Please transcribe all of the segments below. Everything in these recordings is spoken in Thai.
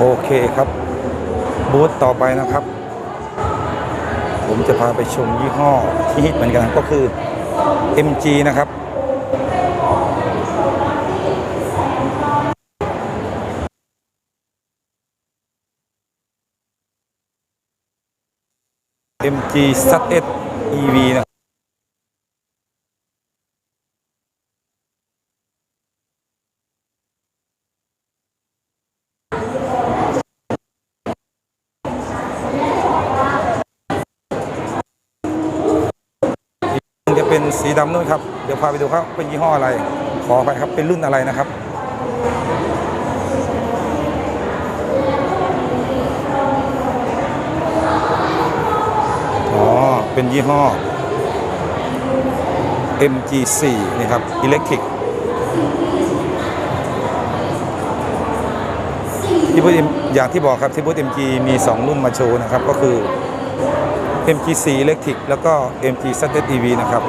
โอเคครับ บูธต่อไปนะครับ ผมจะพาไปชมยี่ห้อที่ฮิตเหมือนกันก็คือ MG นะครับ MG ZS EV นะ เป็นสีดำนู่นครับ เดี๋ยวพาไปดูครับเป็นยี่ห้ออะไร ขอไปครับเป็นรุ่นอะไรนะครับ อ๋อ เป็นยี่ห้อ MG4 นี่ครับ Electric ที่พูดอย่างที่บอกครับที่พูด MG มี 2 รุ่นมาโชว์นะครับ ก็คือ MG4 Electric แล้วก็ MG ZS EV นะครับ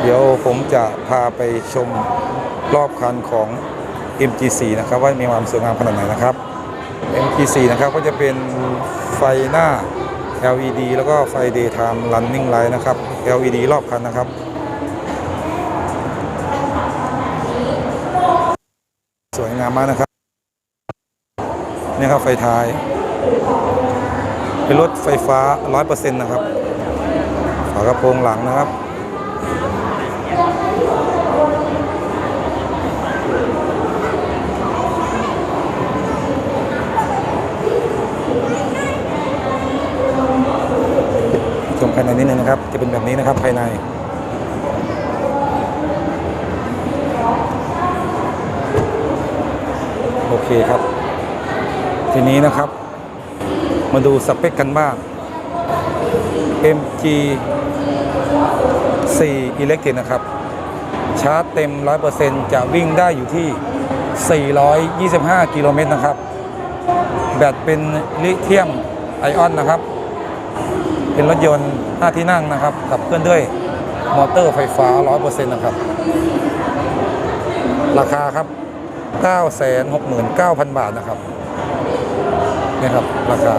เดี๋ยวผมจะพาไปชมรอบคันของ MG4 นะครับ ว่ามีความสวยงามขนาดไหนนะครับ MG4 นะครับก็จะเป็นไฟหน้า LED แล้วก็ไฟ daytime running light นะครับ LED รอบคันนะครับสวยงามมากนะครับนี่ครับไฟท้าย เป็นรถไฟฟ้า 100%นะครับ ฝากระโปรงหลังนะครับ ชมภายในนิดนึงนะครับ จะเป็นแบบนี้นะครับภายในโอเคครับ ทีนี้นะครับ มาดูสเปคกันบ้าง MG 4 Electric นะครับ ชาร์จเต็ม 100%จะวิ่งได้อยู่ที่ 425 กิโลเมตรนะครับ แบตเป็นลิเธียมไอออนนะครับ เป็นรถยนต์ 5 ที่นั่งนะครับ ขับเคลื่อนด้วยมอเตอร์ไฟฟ้า 100%นะครับ ราคาครับ 969,000 บาทนะครับนี่ครับ ราคา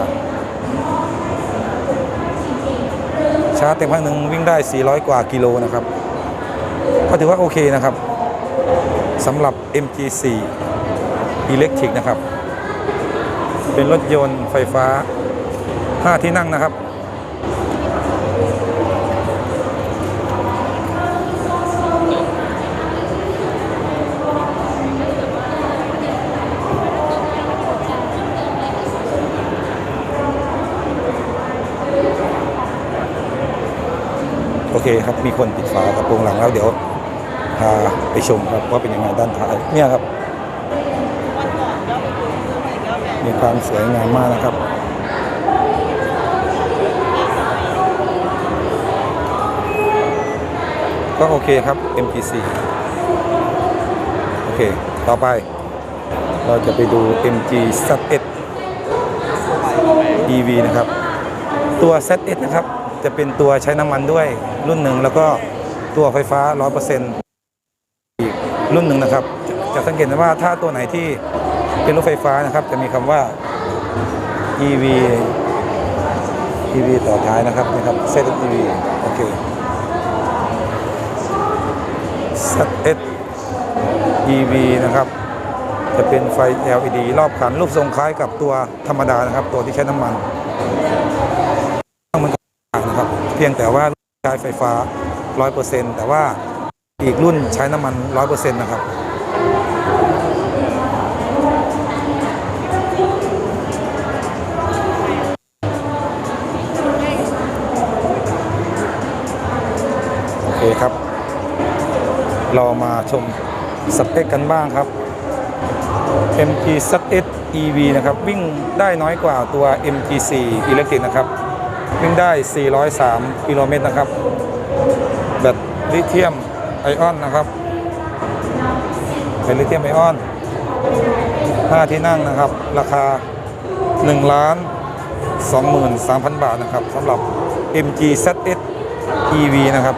ชาร์จเต็มพักหนึ่งวิ่งได้ 400 กว่ากิโลนะครับ ก็ถือว่าโอเคนะครับสำหรับ MG4 Electric นะครับ เป็นรถยนต์ไฟฟ้า 5 ที่นั่งนะครับ โอเคครับมีคนปิดฝากระโปรงหลังแล้วเดี๋ยวพาไปชมครับว่าเป็นยังไงด้านท้ายเนี่ยครับ มีความสวยงามมากนะครับก็โอเคครับ MPC โอเค ต่อไป เราจะไปดู MG Z1 EV นะครับ ตัว Z1 นะครับ จะเป็นตัวใช้น้ำมันด้วยรุ่นหนึ่งแล้วก็ตัวไฟฟ้า 100%อีกรุ่นหนึ่งนะครับจะจะสังเกตได้ว่าถ้าตัวไหนที่เป็นรถไฟฟ้านะครับ จะมีคำว่า EV EV ต่อท้ายนะครับนะครับ ZEV โอเค ZS EV นะครับจะเป็นไฟ LED รอบคันรูปทรงคล้ายกับตัวธรรมดานะครับ ตัวที่ใช้น้ำมัน เพียงแต่ว่าใช้ไฟฟ้า 100%แต่ว่าอีกรุ่นใช้น้ำมัน 100%นะครับโอเคครับ เรามาชมสเปคกันบ้างครับ MG ZS EV นะครับ วิ่งได้น้อยกว่าตัว MG4 Electric นะครับ วิ่งได้ 403 กิโลเมตรนะครับ แบตลิเธียมไอออนนะครับเป็นลิเธียมไอออน 5 ที่นั่งนะครับ ราคา 1 ล้าน 23,000 บาทนะครับสำหรับ MG ZS EV นะครับ